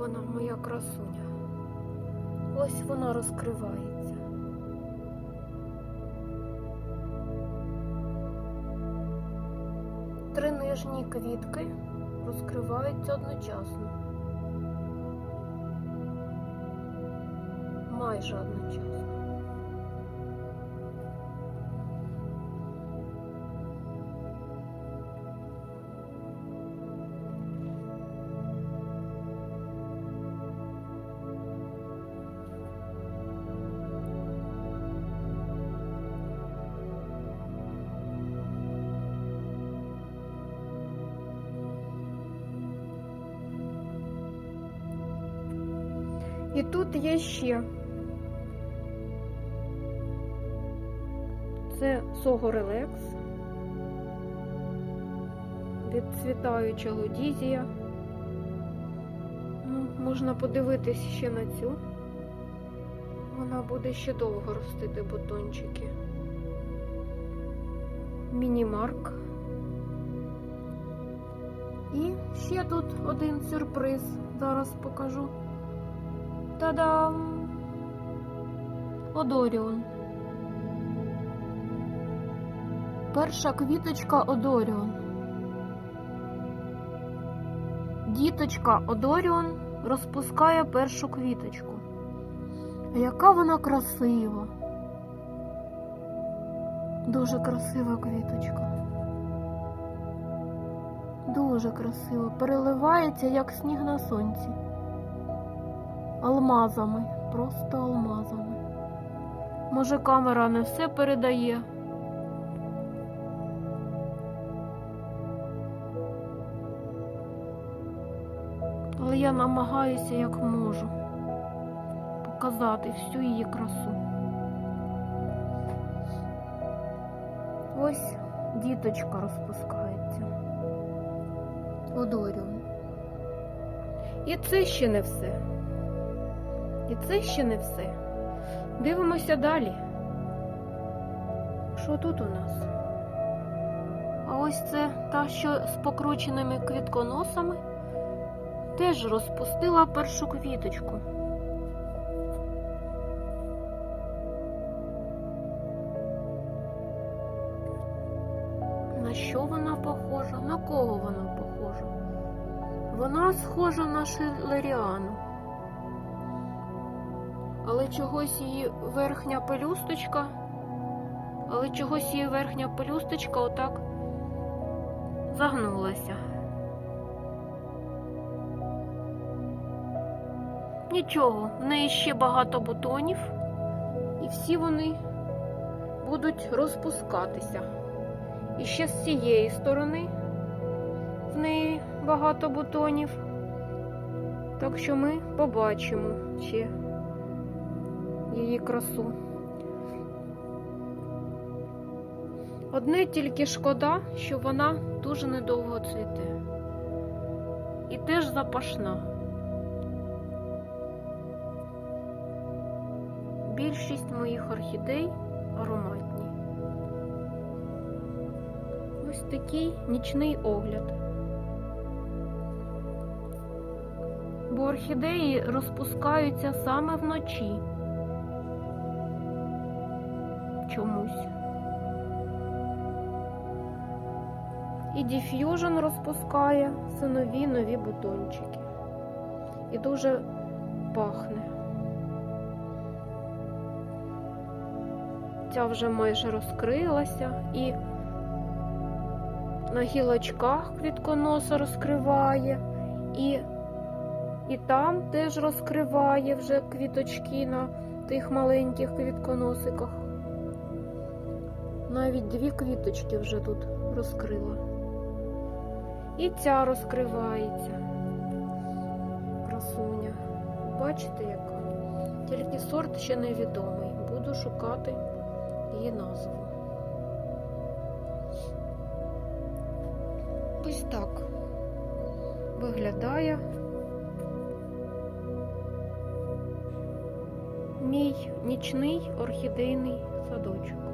вона, моя красуня. Ось вона розкривається. Три нижні квітки розкриваються одночасно. Майже одночасно. І тут є ще. Це Сого Релекс. Відцвітаюча лодізія. Ну, можна подивитись ще на цю. Вона буде ще довго ростити бутончики. Мінімарк. І ще тут один сюрприз. Зараз покажу. Та-дам! Одоріон. Перша квіточка Одоріон. Діточка Одоріон розпускає першу квіточку. Яка вона красива. Дуже красива квіточка. Дуже красиво. Переливається, як сніг на сонці. Алмазами, просто алмазами. Може, камера не все передає. Але я намагаюся як можу показати всю її красу. Ось діточка розпускається. Одорюю. І це ще не все. І це ще не все. Дивимося далі. Що тут у нас? А ось це та, що з покрученими квітконосами, теж розпустила першу квіточку. На що вона похожа? На кого вона похожа? Вона схожа на шилеріану. Але чогось її верхня пелюсточка, але чогось її верхня пелюсточка отак загнулася. Нічого, в неї ще багато бутонів, і всі вони будуть розпускатися. І ще з цієї сторони в неї багато бутонів. Так що ми побачимо ще її красу. Одне тільки шкода, що вона дуже недовго цвіте. І теж запашна. Більшість моїх орхідей ароматні. Ось такий нічний огляд. Бо орхідеї розпускаються саме вночі. Чомусь. І діф'южн розпускає все нові нові бутончики. І дуже пахне. Ця вже майже розкрилася і на гілочках квітконоса розкриває, і, і там теж розкриває вже квіточки на тих маленьких квітконосиках. Навіть дві квіточки вже тут розкрила. І ця розкривається. Красуня. Бачите, яка? Тільки сорт ще невідомий. Буду шукати її назву. Ось так виглядає мій нічний орхідейний садочок.